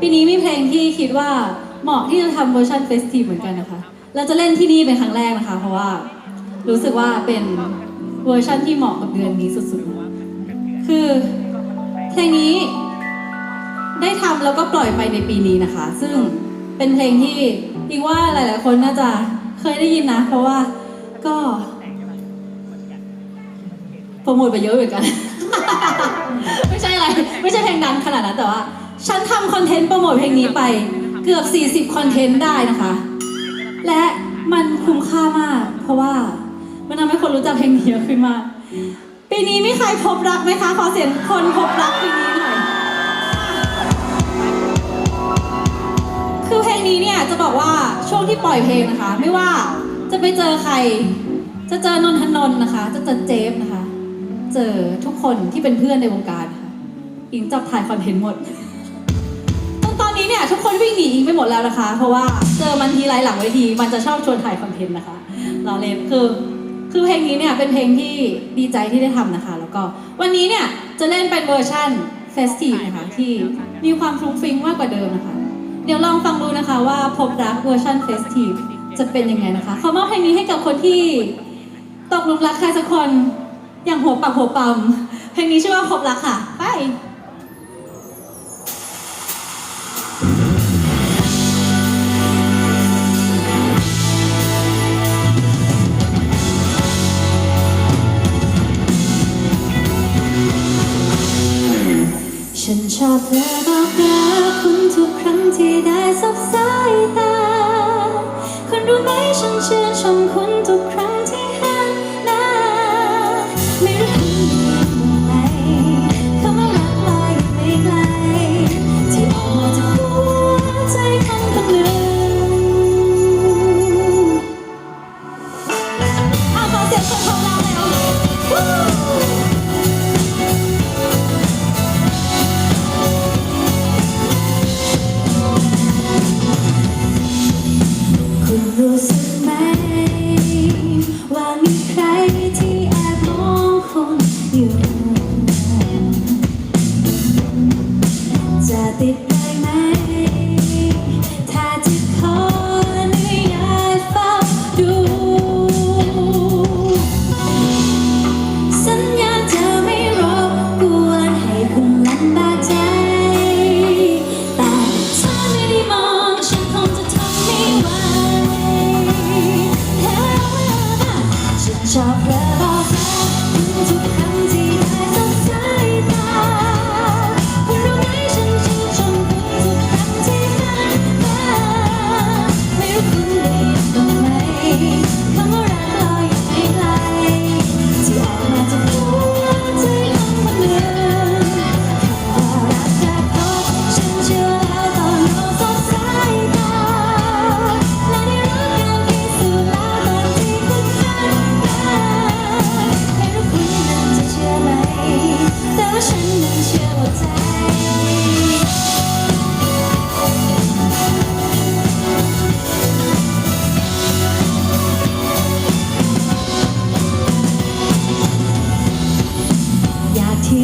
ปีนี้มีเพลงที่คิดว่าเหมาะที่จะทำเวอร์ชันเฟสทีเหมือนกันนะคะ เราจะเล่นที่นี่เป็นครั้งแรกนะคะ เพราะว่ารู้สึกว่าเป็นเวอร์ชันที่เหมาะกับเดือนนี้สุดๆ คือเพลงนี้ได้ทำแล้วก็ปล่อยไปในปีนี้นะคะ ซึ่งเป็นเพลงที่อีกว่าหลายๆ คนน่าจะเคยได้ยินนะ เพราะว่าก็โปรโมทไปเยอะเหมือนกัน ไม่ใช่อะไร ไม่ใช่เพลงดังขนาดนั้นแต่ว่า ฉันทำคอนเทนต์โปรโมทเพลงนี้ไปเกือบ 40 คอนเทนต์ได้นะคะ และมันคุ้มค่ามาก เพราะว่ามันทำให้คนรู้จักเพลงนี้เยอะขึ้นมากปีนี้มีใครพบรักไหมคะ ขอเสียงคนพบรักปีนี้หน่อย คือเพลงนี้เนี่ยจะบอกว่าช่วงที่ปล่อยเพลงนะคะ ไม่ว่าจะไปเจอใคร จะเจอนนทนนนะคะ จะเจอเจฟนะคะ เจอทุกคนที่เป็นเพื่อนในวงการค่ะอิงจับถ่ายคอนเทนต์หมด เนี่ยทุกคนวิ่งหนีอิงไปหมดแล้วนะคะ เพราะว่าเจอมันทีไรหลังเวทีมันจะชอบชวนถ่ายคอนเทนต์นะคะเราเล่นคือคือเพลงนี้เนี่ยเป็นเพลงที่ดีใจที่ได้ทำนะคะ แล้วก็วันนี้เนี่ยจะเล่นเป็นเวอร์ชั่นเฟสทีฟนะคะที่มีความฟรุ้งฟริ้งมากกว่าเดิมนะคะ เดี๋ยวลองฟังดูนะคะว่าพบรักเวอร์ชันเฟสทีฟจะเป็นยังไงนะคะขอมอบเพลงนี้ให้กับคนที่ตกหลุมรักใครสักคนอย่างหัวปักหัวปั๊มเพลงนี้ชื่อว่าพบรักค่ะ ไป ฉันชอบเธอบอกรักคุณทุกครั้งที่ได้สบสายตา คุณรู้ไหมฉันเชื่นชมคุณทุกครั้งที่เห็นหน้าไม่รู้คุณมีอะไรคำว่า จ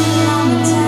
ไม่